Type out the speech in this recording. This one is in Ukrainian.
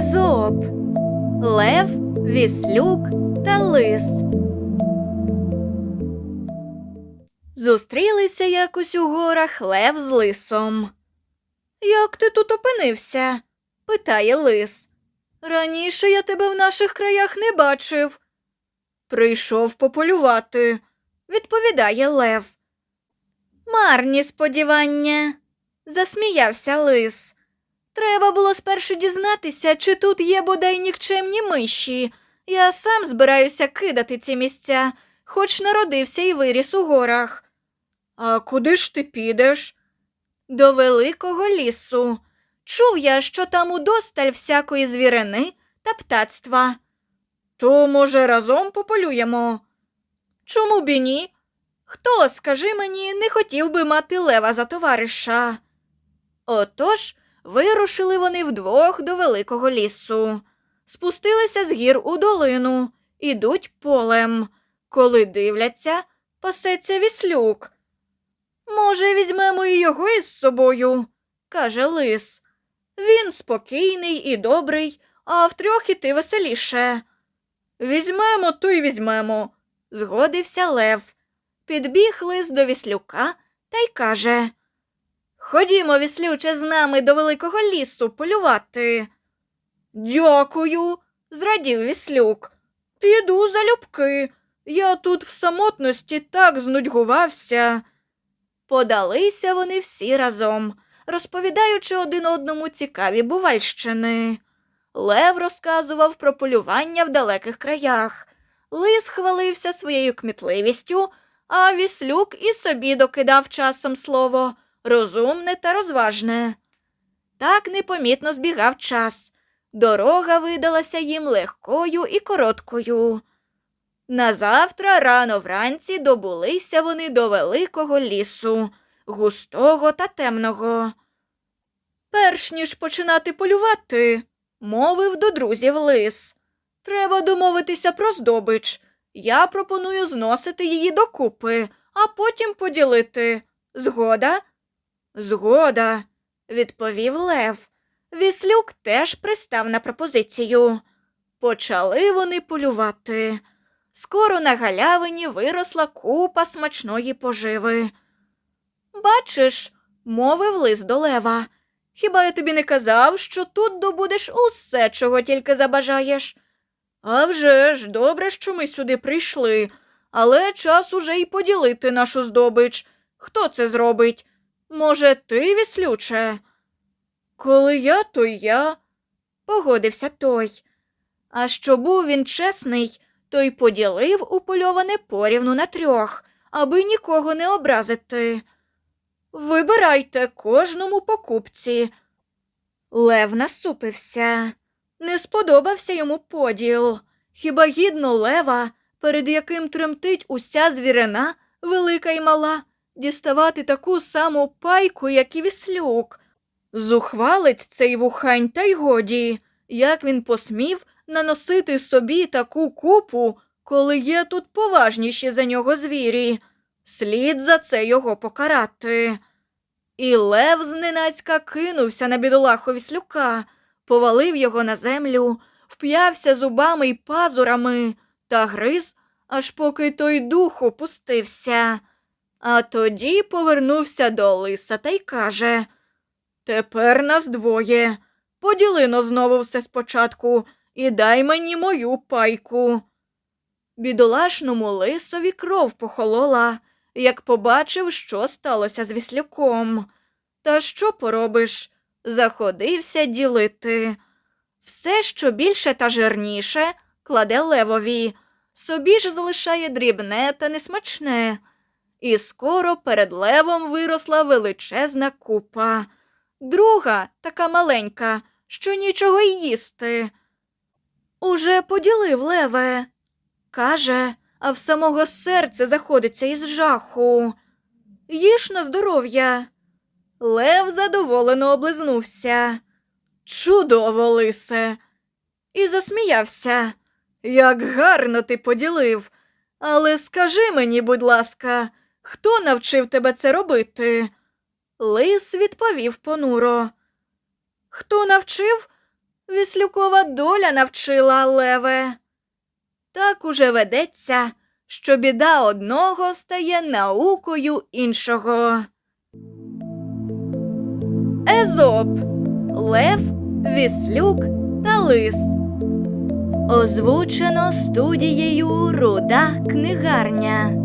Езоп Лев, Віслюк та Лис. Зустрілися якось у горах Лев з лисом. Як ти тут опинився? питає лис. Раніше я тебе в наших краях не бачив. Прийшов пополювати, відповідає Лев. Марні сподівання, засміявся лис. Треба було спершу дізнатися, чи тут є бодай нікчемні миші. Я сам збираюся кидати ці місця, хоч народився і виріс у горах. А куди ж ти підеш? До великого лісу. Чув я, що там удосталь всякої звірини та птацтва. То, може, разом пополюємо? Чому б і ні? Хто, скажи мені, не хотів би мати лева за товариша? Отож, вирушили вони вдвох до великого лісу. Спустилися з гір у долину, ідуть полем. Коли дивляться, пасеться віслюк. Може, візьмемо і його із собою, каже лис. Він спокійний і добрий, а втрьох іти веселіше. Візьмемо, то й візьмемо, згодився Лев. Підбіг лис до віслюка та й каже Ходімо, віслюче, з нами до великого лісу полювати. Дякую, зрадів віслюк. Піду залюбки. Я тут в самотності так знудьгувався. Подалися вони всі разом, розповідаючи один одному цікаві бувальщини. Лев розказував про полювання в далеких краях. Лис хвалився своєю кмітливістю, а віслюк і собі докидав часом слово розумне та розважне. Так непомітно збігав час. Дорога видалася їм легкою і короткою. Назавтра рано вранці добулися вони до великого лісу, густого та темного. Перш ніж починати полювати, мовив до друзів лис. Треба домовитися про здобич. Я пропоную зносити її докупи, а потім поділити. Згода? Згода, відповів Лев. Віслюк теж пристав на пропозицію. Почали вони полювати. Скоро на галявині виросла купа смачної поживи. Бачиш, мовив лис до лева. Хіба я тобі не казав, що тут добудеш усе, чого тільки забажаєш? «А вже ж, добре, що ми сюди прийшли, але час уже й поділити нашу здобич. Хто це зробить? Може, ти, віслюче? Коли я, то я, погодився той. А що був він чесний, то й поділив упольоване порівну на трьох, аби нікого не образити. Вибирайте кожному покупці. Лев насупився. Не сподобався йому поділ. Хіба гідно лева, перед яким тремтить уся звірина, велика й мала, діставати таку саму пайку, як і віслюк. Зухвалець цей вухань, та й годі, як він посмів наносити собі таку купу, коли є тут поважніші за нього звірі. Слід за це його покарати. І лев зненацька кинувся на бідолаху віслюка, повалив його на землю, вп'явся зубами й пазурами та гриз, аж поки той дух опустився. А тоді повернувся до лиса та й каже Тепер нас двоє. Поділино знову все спочатку і дай мені мою пайку. Бідолашному лисові кров похолола, як побачив, що сталося з віслюком. Та що поробиш? Заходився ділити. Все, що більше та жирніше, кладе левові, собі ж залишає дрібне та несмачне. І скоро перед левом виросла величезна купа. Друга така маленька, що нічого й їсти. Уже поділив леве, каже, а в самого серце заходиться із жаху. Їж на здоров'я. Лев задоволено облизнувся. Чудово, лисе. І засміявся. Як гарно ти поділив. Але скажи мені, будь ласка, хто навчив тебе це робити? Лис відповів понуро. Хто навчив? Віслюкова доля навчила леве. Так уже ведеться, що біда одного стає наукою іншого. Езоп Лев, Віслюк та Лис. Озвучено студією Руда книгарня.